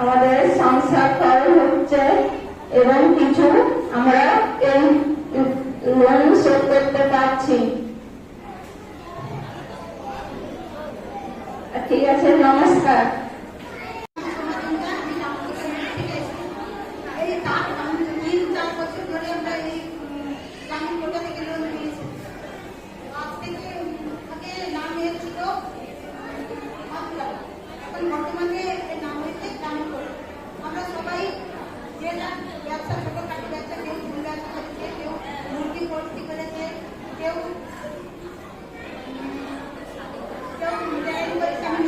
আমাদের সংসার খরচ হচ্ছে এবং কিছু আমরা এই লোন শোধ করতে পারছি। ঠিক আছে, নমস্কার এই তার আমি তিন চার বছর ধরে আমরা এই উম, গ্রামীণ কোটা থেকে লোন নিয়েছি আজ থেকে আগে নাম হয়েছিল মাতৃলা। এখন বর্তমানে এর নাম হয়েছে গ্রামীণ কোটা আমরা সবাই যে যার ব্যবসা ছোটখাটো ব্যবসা কেউ ফুল ব্যবসা করেছে কেউ মুরগি পোলট্রি করেছে কেউ চাই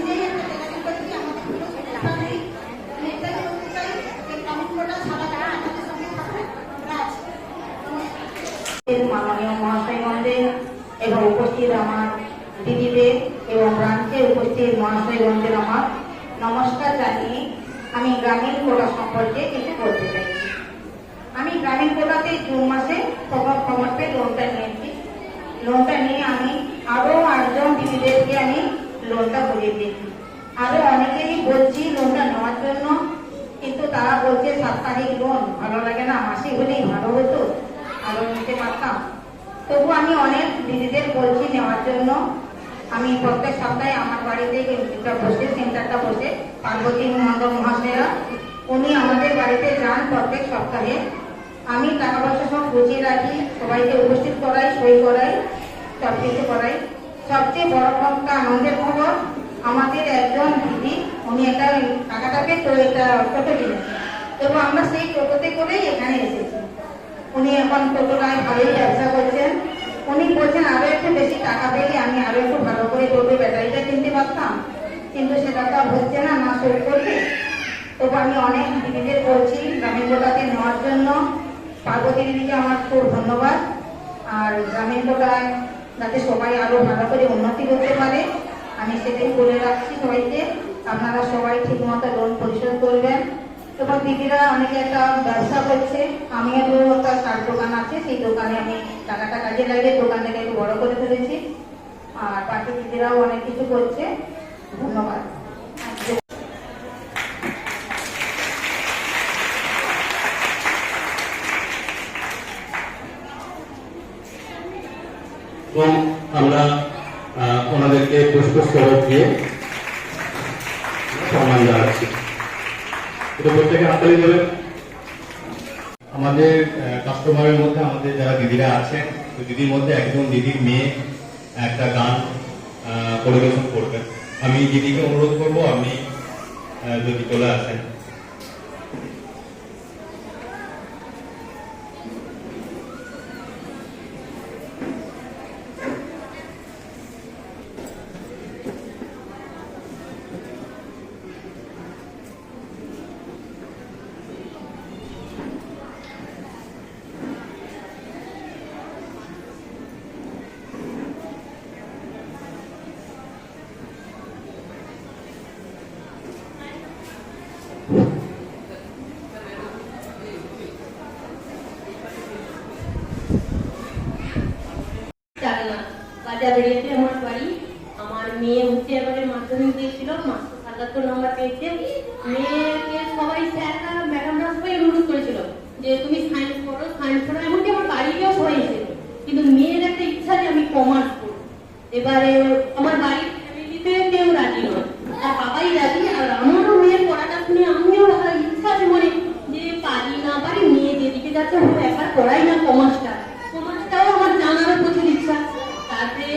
এবং উপস্থিত আমার দিদিদের এবং ব্রাঞ্চে উপস্থিত মহাশয়গণদের আমার। নমস্কার জানিয়ে আমি গ্রামীণ কোটা সম্পর্কে কিছু বলতে চাইছি আমি গ্রামীণ কোটাতে জুন মাসে খবর খবর পেয়ে লোনটা নিয়েছি। লোনটা নিয়ে আমি আরও আটজন দিদিদেরকে আমি লোনটা বুঝিয়ে দিয়েছি। আরও অনেকেরই বলছি লোনটা নেওয়ার জন্য, কিন্তু তারা বলছে সাপ্তাহিক লোন ভালো লাগে না, মাসিক হলেই ভালো হতো, আরও নিতে পারতাম। তবু আমি অনেক দিদিদের বলছি নেওয়ার জন্য, আমি প্রত্যেক সপ্তাহে আমার বাড়িতে বসে, সেন্টারটা বসে, পার্বতী মন্ডল মহাশয়া উনি আমাদের বাড়িতে যান প্রত্যেক সপ্তাহে। আমি টাকা পয়সা সব বুঝিয়ে রাখি, সবাইকে উপস্থিত করাই, সই করাই সব কিছু করাই। সবচেয়ে বড় একটা আনন্দের খবর, আমাদের একজন দিদি, উনি একটা টাকাটাকে তো এটা টোটো কিনেছেন। এবং আমরা সেই টোটোতে করেই এখানে এসেছি। উনি এখন টোটোটায় ভালোই ব্যবসা করছেন। উনি বলছেন আরও একটু বেশি টাকা পেলে আমি আরও একটু ভালো করে টোটো ব্যাটারিটা কিনতে পারতাম। কিন্তু সেটা তো হচ্ছে না না শোধ করলে। তবু আমি অনেক দিদিদের বলছি, গ্রামীণ নেওয়ার জন্য। পার্বতী দিদিকে আমার খুব ধন্যবাদ। আর গ্রামীণ কোটায় যাতে সবাই আরও ভালো করে উন্নতি করতে পারে, আমি সেটাই বলে রাখছি সবাইকে, আপনারা সবাই ঠিক মতো লোন পরিশোধ করবেন। এবং দিদিরা অনেকে একটা ব্যবসা করছে, আমিও একটা শার্ট দোকান আছে, সেই দোকানে আমি টাকাটা কাজে লাগিয়ে দোকানটাকে একটু বড় করে ফেলেছি আর বাকি দিদিরাও অনেক কিছু করছে, ধন্যবাদ। এবং আমরা ওনাদেরকে পুষ্পস্তবক দিয়ে সম্মান জানাচ্ছি। এটা প্রত্যেকে হাতালি দেবেন। আমাদের কাস্টমারের মধ্যে আমাদের যারা দিদিরা আছেন, তো দিদির মধ্যে একজন দিদির মেয়ে একটা গান পরিবেশন করবেন। আমি দিদিকে অনুরোধ করব, আপনি যদি চলে আসেন জানে না বাজাবেড়িয়াতে আমার বাড়ি। আমার মেয়ে হচ্ছে এবারে মাধ্যমিক দিয়েছিল, মাত্র সাতাত্তর নম্বর পেয়েছে। মেয়েকে সবাই স্যাররা ম্যাডামরা সবাই অনুরোধ করেছিল যে, তুমি সায়েন্স পড়ো সায়েন্স পড়ো। এমনকি আমার বাড়িতেও সবাই এসেছিল কিন্তু মেয়ের একটা ইচ্ছা যে আমি কমার্স পড়ব। এবারে আমার বাড়ির ফ্যামিলিতে কেউ রাজি নয় আর বাবাই রাজি আর আমারও মেয়ের পড়াটা শুনে আমিও একটা ইচ্ছা আছে মনে যে পারি না পারি মেয়ে যেদিকে যাচ্ছে ও একবার পড়াই না কমার্সটা কমার্সটাও আমার জানার প্রচুর ইচ্ছা তারপরে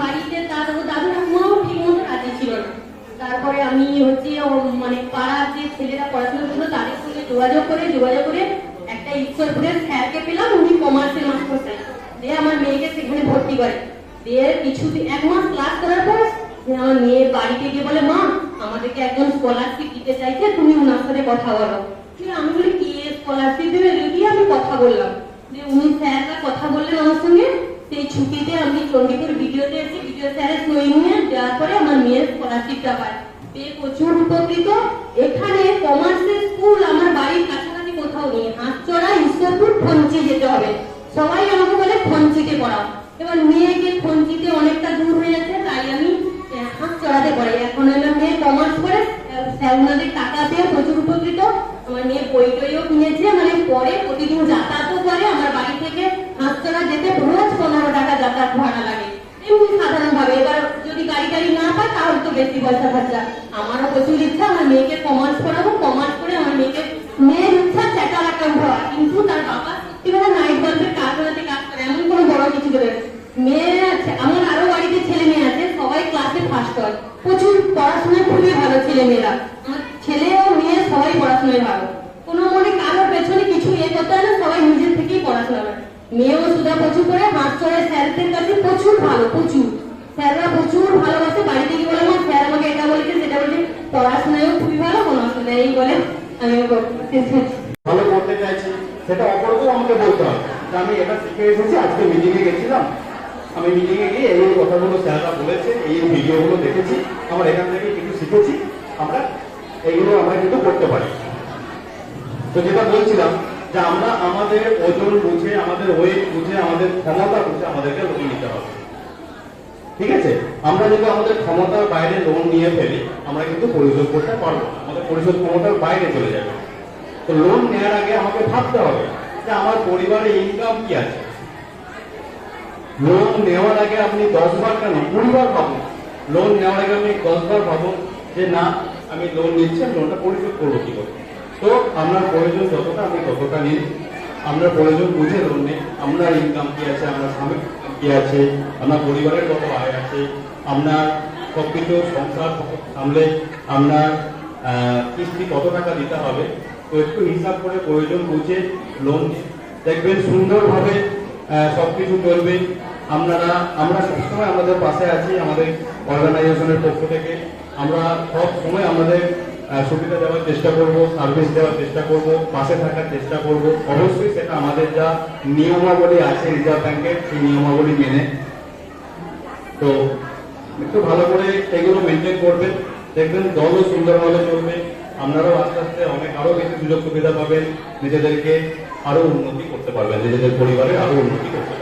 বাড়িতে তার ও দাদু ঠাকুমাও ঠিক মতো রাজি ছিল না তারপরে আমি হচ্ছে ও মানে পাড়ার যে ছেলেরা পড়াশোনা করল তাদের সঙ্গে যোগাযোগ করে যোগাযোগ করে একটা ঈশ্বরপুরের স্যারকে পেলাম উনি কমার্সের মাস্টার স্যার দিয়ে আমার মেয়েকে সেখানে ভর্তি করে। দিয়ে কিছু এক মাস ক্লাস করার পর আমার মেয়ে বাড়িতে গিয়ে বলে, মা, আমাদেরকে একজন স্কলারশিপ দিতে চাইছে, তুমি ওনার সাথে কথা বলো। আমি বলি, কি স্কলারশিপ দেবে? দিয়ে আমি কথা বললাম। উনি স্যাররা কথা বললেন আমার সঙ্গে। সেই ছুটিতে আমি চণ্ডীপুর ভিডিওতে এসে ভিডিও স্যারের সই নিয়ে দেওয়ার পরে আমার মেয়ের স্কলারশিপটা পাই প্রচুর উপকৃত। এখানে কমার্সের স্কুল আমার বাড়ির কাছাকাছি কোথাও নেই। হাত চড়া ঈশ্বরপুর ফঞ্চি যেতে হবে। সবাই আমাকে বলে খঞ্চিতে পড়াও। এবার মেয়েকে ফঞ্চিতে অনেকটা দূর হয়ে যাচ্ছে, তাই আমি হাত চড়াতে পারি। এখন হলো মেয়ে কমার্স করে ওনাদের টাকা পেয়ে প্রচুর উপকৃত। আমার মেয়ে বই টইও কিনেছে মানে পরে প্রতিদিন যাতায়াতও করে আমার বাড়ি থেকে হাত চড়া যেতে রোজ পনেরো টাকা যাতায়াত ভাড়া লাগে এমনি সাধারণ ভাবে এবার যদি গাড়ি টাড়ি না পায় তাহলে তো বেশি পয়সা খরচা আমারও প্রচুর ইচ্ছা আমার মেয়েকে কমার্স পড়াবো কমার্স করে আমার মেয়েকে মেয়ের ইচ্ছা চ্যাটার অ্যাকাউন্ট হওয়া কিন্তু তার বাবা সত্যি কথা নাইট বাল্বের কাজ করাতে কাজ করে এমন কোনো বড় কিছু দেবে মেয়ে আছে আমার আরও বাড়িতে ছেলে মেয়ে আছে সবাই ক্লাসে ফার্স্ট হয় প্রচুর পড়াশোনায় খুবই ভালো ছেলে মেয়েরা ছেলে ও মেয়ে সবাই পড়াশোনায় ভালো। কোনো মনে কারোর পেছনে কিছু ইয়ে করতে হয় না, সবাই নিজের থেকেই পড়াশোনা করে। মেয়েও সুদা প্রচুর করে হাত চড়ে, স্যারদের কাছে প্রচুর ভালো, প্রচুর। স্যাররা প্রচুর ভালোবাসে, বাড়িতে গিয়ে বলে, মা, স্যার আমাকে এটা বলেছে, সেটা বলেছে। পড়াশোনায়ও খুবই ভালো, কোনো অসুবিধা নেই বলে করতে ভালো করতে চাইছি, সেটা অপরকেও আমাকে বলতে হবে। আমি এটা শিখে এসেছি, আজকে মিটিংয়ে গেছিলাম। আমি মিটিংয়ে গিয়ে এই কথাগুলো স্যাররা বলেছে এই এই ভিডিওগুলো দেখেছি, আমার এখান থেকে কিছু শিখেছি, আমরা এইগুলো আমরা কিন্তু করতে পারি। তো যেটা বলছিলাম যে আমরা আমাদের ওজন বুঝে, আমাদের ওয়েট বুঝে, আমাদের ক্ষমতা বুঝে আমাদেরকে লোন নিতে হবে। ঠিক আছে? আমরা যদি আমাদের ক্ষমতার বাইরে লোন নিয়ে ফেলি, আমরা কিন্তু পরিশোধ করতে পারব না। আমাদের পরিশোধ ক্ষমতার বাইরে চলে যাবে। তো লোন নেওয়ার আগে আমাকে ভাবতে হবে যে আমার পরিবারে ইনকাম কি আছে? লোন নেওয়ার আগে আপনি দশ বার কেন? কুড়ি বার ভাবুন। লোন নেওয়ার আগে আপনি দশ বার ভাবুন যে না আমি লোন নিচ্ছি লোনটা পরিশোধ করব কি করে? তো আপনার প্রয়োজন যতটা আপনি ততটা নিন। আপনার প্রয়োজন বুঝে লোন নিন। আপনার ইনকাম কি আছে আপনার income কি আছে আপনার পরিবারের কত আয় আছে আপনার সবকিছু সংসার সামলে আপনার কিস্তি কত টাকা দিতে হবে। তো একটু হিসাব করে প্রয়োজন বুঝে লোন দেখবেন সুন্দরভাবে আহ, সবকিছু চলবে। আপনারা, আমরা সবসময় আমাদের পাশে আছি, আমাদের অর্গানাইজেশনের পক্ষ থেকে। আমরা সব সময় আমাদের সুবিধা দেওয়ার চেষ্টা করব সার্ভিস দেওয়ার চেষ্টা করব, পাশে থাকার চেষ্টা করব। অবশ্যই সেটা আমাদের যা নিয়মাবলী আছে রিজার্ভ ব্যাংকের সেই নিয়মাবলী মেনে। তো একটু ভালো করে এগুলো মেনটেন করবেন। দেখবেন দলও সুন্দরভাবে চলবে। আপনারাও আস্তে আস্তে অনেক আরও বেশি সুযোগ সুবিধা পাবেন। নিজেদেরকে আরও উন্নতি করতে পারবেন, নিজেদের পরিবারে আরও উন্নতি করতে পারবেন।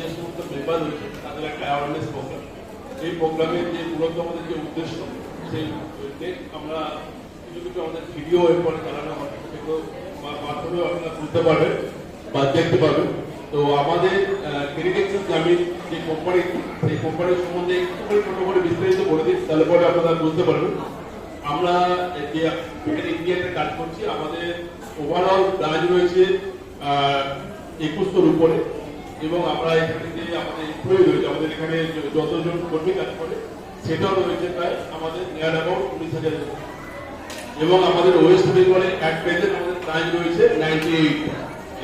যে সমস্ত মেম্বার রয়েছে, তাদের একটা অ্যাওয়ারনেস প্রোগ্রাম এই প্রোগ্রামের যে মূলত আমাদের যে উদ্দেশ্য, সেই আমরা কিছু কিছু আমাদের ভিডিও এরপরে চালানো হয়, সেগুলো মাধ্যমেও আপনারা বুঝতে পারবেন বা দেখতে পারবেন। তো আমাদের ক্রিকেট গ্রামীণ যে কোম্পানি সেই কোম্পানির সম্বন্ধে একটু করে ছোট করে বিস্তারিত বলে দিই, তাহলে পরে আপনারা বুঝতে পারবেন। আমরা যে ইন্ডিয়াতে কাজ করছি, আমাদের ওভারঅল ব্রাঞ্চ রয়েছে একুশশোর উপরে। এবং আমরা এখানে যে আমাদের এমপ্লয়ি রয়েছে, আমাদের এখানে যতজন কর্মী কাজ করে, সেটাও রয়েছে প্রায় আমাদের নিয়ার অ্যাবাউট উনিশ হাজার এবং আমাদের ওয়েস্ট বেঙ্গলে অ্যাট প্রেজেন্ট আমাদের ব্রাঞ্চ রয়েছে নাইনটি এইট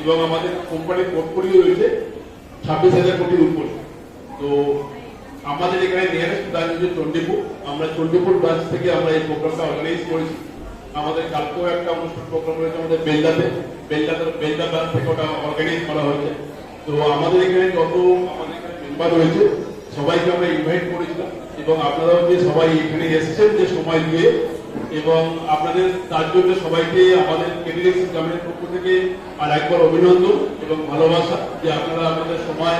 এবং আমাদের কোম্পানির পোর্টফোলিও রয়েছে ছাব্বিশ হাজার কোটির উপরে। তো আমাদের এখানে নিয়ারেস্ট ব্রাঞ্চ হচ্ছে চণ্ডীপুর। আমরা চণ্ডীপুর ব্রাঞ্চ থেকে আমরা এই প্রোগ্রামটা অর্গানাইজ করেছি। আমাদের কালকেও একটা অনুষ্ঠান প্রোগ্রাম রয়েছে আমাদের বেলদাতে। বেলদাতে বেলদা ব্রাঞ্চ থেকে ওটা অর্গানাইজ করা হয়েছে। তো আমাদের এখানে যত আমাদের মেম্বার রয়েছে, সবাইকে আমরা ইনভাইট করেছিলাম এবং আপনারাও যে সবাই এখানে এসেছেন যে সময় দিয়ে এবং আপনাদের তার জন্য সবাইকে আমাদের ক্যান্ডিডেট গ্রামের পক্ষ থেকে আর একবার অভিনন্দন এবং ভালোবাসা যে আপনারা আমাদের সময়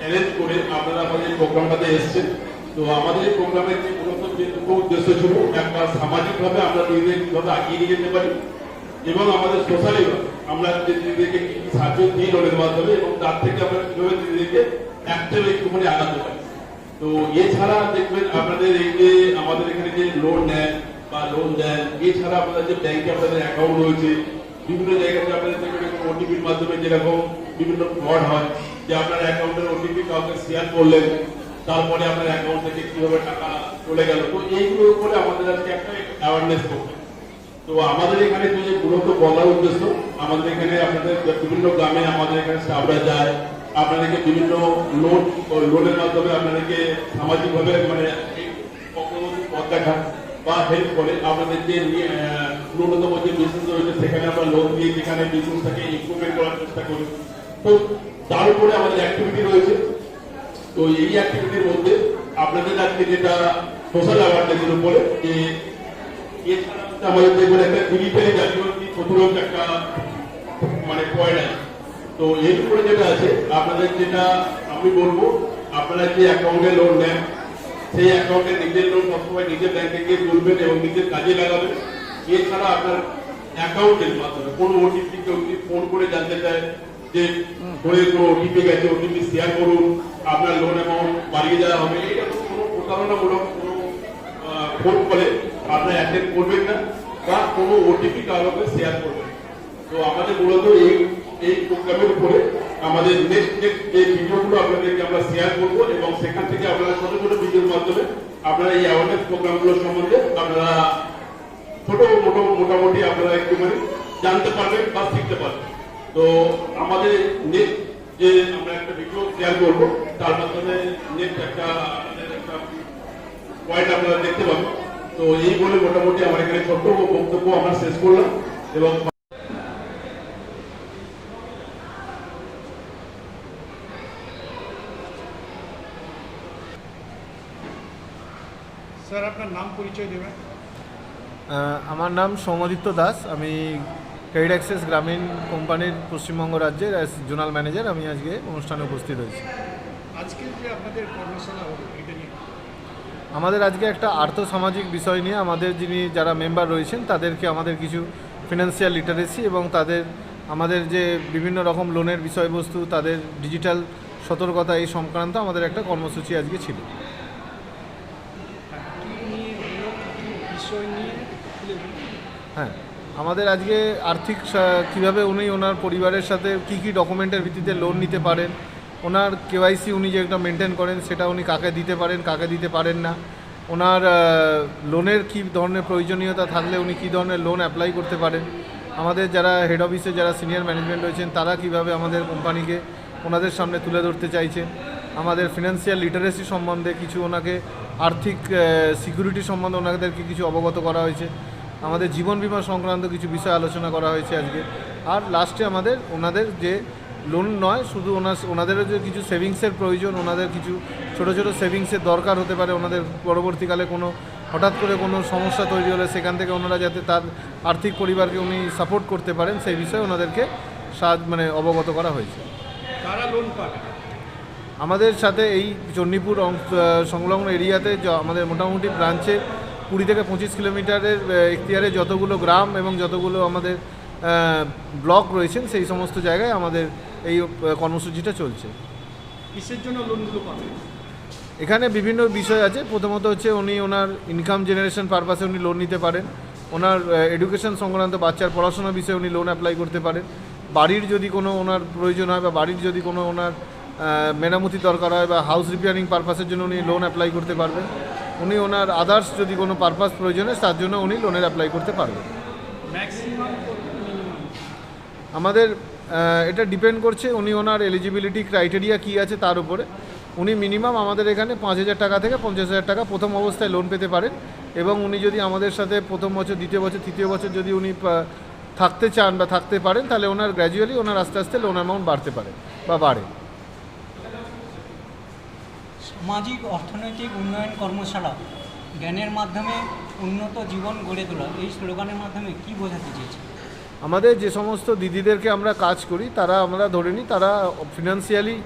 অ্যারেঞ্জ করে আপনারা আমাদের প্রোগ্রামটাতে এসেছেন। তো আমাদের এই প্রোগ্রামের যে মূলত যে উদ্দেশ্য ছিল একটা সামাজিকভাবে আমরা নিজেদের কীভাবে আগিয়ে নিয়ে যেতে পারি এবং আমাদের সোশ্যালি আমরা যে দিদিদেরকে সাহায্য দিই লোনের মাধ্যমে এবং তার থেকে আমরা কীভাবে দিদিদেরকে একটা একটুখানি আগাতে পারি। তো এছাড়া দেখবেন আপনাদের এই যে আমাদের এখানে যে লোন নেন বা লোন দেন এছাড়া আপনাদের যে ব্যাংকে আপনাদের অ্যাকাউন্ট রয়েছে, বিভিন্ন জায়গাতে আপনাদের দেখবেন ওটিপির মাধ্যমে যেরকম বিভিন্ন ফ্রড হয়, যে আপনার অ্যাকাউন্টের ওটিপি কাউকে শেয়ার করলেন, তারপরে আপনার অ্যাকাউন্ট থেকে কীভাবে টাকা চলে গেল, তো এইগুলোর উপরে আমাদের আজকে একটা অ্যাওয়ারনেস প্রোগ্রাম তো আমাদের এখানে যে মূলত বলার উদ্দেশ্য, আমাদের এখানে আপনাদের বিভিন্ন গ্রামে আমাদের এখানে স্টাফরা যায়। আপনাদেরকে বিভিন্ন লোন লোনের মাধ্যমে আপনাদেরকে সামাজিকভাবে মানে বা হেল্প করে আপনাদের যে ন্যূনতম যে বিজনেস রয়েছে, সেখানে আমরা লোন দিয়ে যেখানে বিজনেসটাকে ইমপ্রুভমেন্ট করার চেষ্টা করি। তো তার উপরে আমাদের অ্যাক্টিভিটি রয়েছে। তো এই অ্যাক্টিভিটির মধ্যে আপনাদের আজকে যেটা সোশ্যাল অ্যাওয়ারনেসের উপরে, যে এছাড়া আমাদের দেখবেন একটা ডিজিটালি জাতীয় প্রতিরোধ একটা মানে পয়েন্ট আছে তো এর উপরে যেটা আছে, আপনাদের যেটা আমি বলব, আপনারা যে অ্যাকাউন্টে লোন নেন, সেই অ্যাকাউন্টে নিজের লোন সবসময় নিজের ব্যাংকে গিয়ে তুলবেন এবং নিজের কাজে লাগাবেন। এছাড়া আপনার অ্যাকাউন্টের মাধ্যমে, কোনো ওটিপি কেউ ফোন করে জানতে চায় যে ফোনে কোনো ওটিপি গেছে ওটিপি শেয়ার করুন, আপনার লোন অ্যামাউন্ট বাড়িয়ে দেওয়া হবে। এটা কোনো প্রতারণামূলক কোনো ফোন করে আপনারা অ্যাটেন্ড করবেন না, বা কোনো ওটিপি কারোকে শেয়ার করবেন তো আমাদের মূলত এই এই প্রোগ্রামের উপরে আমাদের নেক্সট নেক্সট যে ভিডিওগুলো আপনাদেরকে আমরা শেয়ার করব এবং সেখান থেকে আপনারা ছোট ছোট ভিডিওর মাধ্যমে আপনারা এই অ্যাওয়ারনেস প্রোগ্রামগুলো সম্বন্ধে আপনারা ছোট, মোটো, মোটামুটি আপনারা একটু মানে জানতে পারবেন বা শিখতে পারবেন। তো আমাদের নেক্সট যে আমরা একটা ভিডিও শেয়ার করব, তার মাধ্যমে নেক্সট একটা, আপনাদের একটা পয়েন্ট আপনারা দেখতে পাবেন। তো এই বলে মোটামুটি আমার এখানে ছোট্ট বক্তব্য আমরা শেষ করলাম এবং স্যার আপনার নাম পরিচয় দেবেন? আমার নাম সৌমাদিত্য দাস। আমি ক্রেডিট অ্যাক্সেস গ্রামীণ কোম্পানির পশ্চিমবঙ্গ রাজ্যের অ্যাজ জোনাল ম্যানেজার। আমি আজকে অনুষ্ঠানে উপস্থিত হয়েছি। আজকের যে আপনাদের কর্মশালা আমাদের আজকে একটা আর্থসামাজিক বিষয় নিয়ে আমাদের যিনি যারা মেম্বার রয়েছেন, তাদেরকে আমাদের কিছু ফিনান্সিয়াল লিটারেসি এবং তাদের, আমাদের যে বিভিন্ন রকম লোনের বিষয়বস্তু, তাদের ডিজিটাল সতর্কতা এই সংক্রান্ত আমাদের একটা কর্মসূচি আজকে ছিল। হ্যাঁ আমাদের আজকে আর্থিক কীভাবে উনি ওনার পরিবারের সাথে কি কি ডকুমেন্টের ভিত্তিতে লোন নিতে পারেন ওনার কেওয়াইসি উনি যেটা মেনটেন করেন, সেটা উনি কাকে দিতে পারেন, কাকে দিতে পারেন না। ওনার লোনের কী ধরনের প্রয়োজনীয়তা থাকলে উনি কী ধরনের লোন অ্যাপ্লাই করতে পারেন? আমাদের যারা হেড অফিসে যারা সিনিয়র ম্যানেজমেন্ট রয়েছেন, তারা কীভাবে আমাদের কোম্পানিকে ওনাদের সামনে তুলে ধরতে চাইছেন? আমাদের ফিনান্সিয়াল লিটারেসি সম্বন্ধে কিছু ওনাকে আর্থিক সিকিউরিটি সম্বন্ধে ওনাদেরকে কিছু অবগত করা হয়েছে। আমাদের জীবন বীমা সংক্রান্ত কিছু বিষয় আলোচনা করা হয়েছে আজকে। আর লাস্টে আমাদের ওনাদের যে লোন নয় শুধু ওনার ওনাদেরও যে কিছু সেভিংসের প্রয়োজন ওনাদের কিছু ছোট ছোট সেভিংসের দরকার হতে পারে ওনাদের পরবর্তীকালে কোনো হঠাৎ করে কোনো সমস্যা তৈরি হলে সেখান থেকে ওনারা যাতে তার আর্থিক পরিবারকে উনি সাপোর্ট করতে পারেন সেই বিষয়ে ওনাদেরকে সাহায্য মানে অবগত করা হয়েছে। কারা লোন পাবে? আমাদের সাথে এই চণ্ডীপুর অং- সংলগ্ন এরিয়াতে য- আমাদের মোটামুটি ব্রাঞ্চে কুড়ি থেকে পঁচিশ কিলোমিটারের এখতিয়ারে যতগুলো গ্রাম এবং যতগুলো আমাদের ব্লক রয়েছেন সেই সমস্ত জায়গায় আমাদের এই কর্মসূচিটা চলছে। কিসের জন্য লোনগুলো পাবে? এখানে বিভিন্ন বিষয় আছে। প্রথমত হচ্ছে উনি ওনার ইনকাম জেনারেশন পারপাসে উনি লোন নিতে পারেন। ওনার এডুকেশন সংক্রান্ত বাচ্চার পড়াশোনা বিষয়ে উনি লোন অ্যাপ্লাই করতে পারেন। বাড়ির যদি কোনো ওনার প্রয়োজন হয় বা বাড়ির যদি কোনো ওনার মেরামতি দরকার হয় বা হাউস রিপেয়ারিং পারপাসের জন্য উনি লোন অ্যাপ্লাই করতে পারবেন। উনি ওনার আদার্স যদি কোনো পারপাস প্রয়োজন হয় তার জন্য উনি লোনের অ্যাপ্লাই করতে পারবেন। ম্যাক্সিমাম আমাদের এটা ডিপেন্ড করছে উনি ওনার এলিজিবিলিটি ক্রাইটেরিয়া কী আছে তার উপরে। উনি মিনিমাম আমাদের এখানে পাঁচ হাজার টাকা থেকে পঞ্চাশ হাজার টাকা প্রথম অবস্থায় লোন পেতে পারেন এবং উনি যদি আমাদের সাথে প্রথম বছর, দ্বিতীয় বছর, তৃতীয় বছর যদি উনি থাকতে চান বা থাকতে পারেন, তাহলে ওনার গ্র্যাজুয়ালি ওনার আস্তে আস্তে লোন অ্যামাউন্ট বাড়তে পারে বা বাড়ে। সামাজিক, অর্থনৈতিক উন্নয়ন কর্মশালা জ্ঞানের মাধ্যমে উন্নত জীবন গড়ে তোলা, এই স্লোগানের মাধ্যমে কি বোঝাতে চেয়েছে আমাদের যে সমস্ত দিদিদেরকে আমরা কাজ করি, তারা আমরা ধরে নিই, তারা ফিনান্সিয়ালি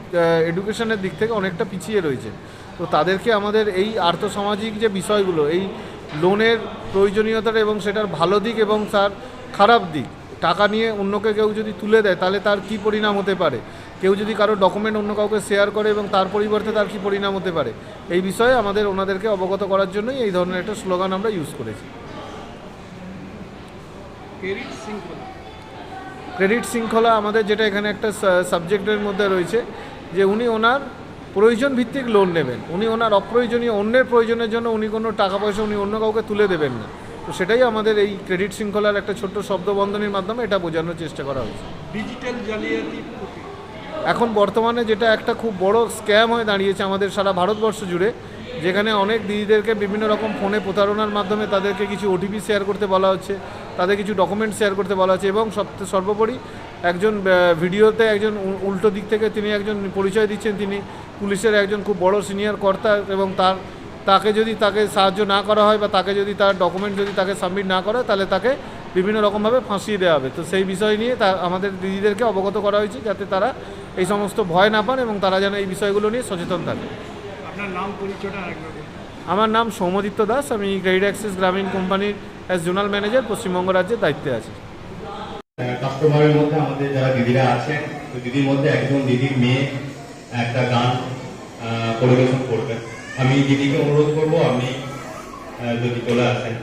এডুকেশনের দিক থেকে অনেকটা পিছিয়ে রয়েছে। তো তাদেরকে আমাদের এই আর্থসামাজিক যে বিষয়গুলো, এই লোনের প্রয়োজনীয়তাটা এবং সেটার ভালো দিক এবং তার খারাপ দিক, টাকা নিয়ে অন্যকে কেউ যদি তুলে দেয়, তাহলে তার কি পরিণাম হতে পারে? কেউ যদি কারও ডকুমেন্ট অন্য কাউকে শেয়ার করে এবং তার পরিবর্তে তার কি পরিণাম হতে পারে? এই বিষয়ে আমাদের ওনাদেরকে অবগত করার জন্যই এই ধরনের একটা স্লোগান আমরা ইউজ করেছি। ক্রেডিট শৃঙ্খলা আমাদের যেটা এখানে একটা সাবজেক্টের মধ্যে রয়েছে যে উনি ওনার প্রয়োজন ভিত্তিক লোন নেবেন। উনি ওনার অপ্রয়োজনীয় অন্যের প্রয়োজনের জন্য উনি কোনো টাকা পয়সা উনি অন্য কাউকে তুলে দেবেন না। তো সেটাই আমাদের এই ক্রেডিট শৃঙ্খলার একটা ছোট্ট শব্দবন্ধনীর মাধ্যমে এটা বোঝানোর চেষ্টা করা হয়েছে। ডিজিটাল জালিয়াতি এখন বর্তমানে যেটা একটা খুব বড় স্ক্যাম হয়ে দাঁড়িয়েছে আমাদের সারা ভারতবর্ষ জুড়ে যেখানে অনেক দিদিদেরকে বিভিন্ন রকম ফোনে প্রতারণার মাধ্যমে তাদেরকে কিছু ওটিপি শেয়ার করতে বলা হচ্ছে, তাদের কিছু ডকুমেন্ট শেয়ার করতে বলা হচ্ছে এবং সব সর্বোপরি একজন ভিডিওতে একজন উল্টো দিক থেকে তিনি একজন পরিচয় দিচ্ছেন, তিনি পুলিশের একজন খুব বড় সিনিয়র কর্তা এবং তার, তাকে যদি তাকে সাহায্য না করা হয় বা তাকে যদি তার ডকুমেন্ট যদি তাকে সাবমিট না করা, তাহলে তাকে বিভিন্ন রকমভাবে ফাঁসিয়ে দেওয়া হবে। তো সেই বিষয় নিয়ে তা আমাদের দিদিদেরকে অবগত করা হয়েছে যাতে তারা এই সমস্ত ভয় না পান এবং তারা যেন এই বিষয়গুলো নিয়ে সচেতন থাকে। আপনার নাম পরিচয়টা আরেকবার আমার নাম সৌমদিত্য দাস আমি ক্রেডিট অ্যাক্সিস গ্রামীণ কোম্পানির অ্যাজ জোনাল ম্যানেজার পশ্চিমবঙ্গ রাজ্যের দায়িত্বে আছি। কাস্টমারের মধ্যে আমাদের যারা দিদিরা আছেন তো দিদির মধ্যে একজন দিদির মেয়ে একটা গান পরিবেশন করবেন। আমি দিদিকে অনুরোধ করব আপনি যদি চলে আসেন।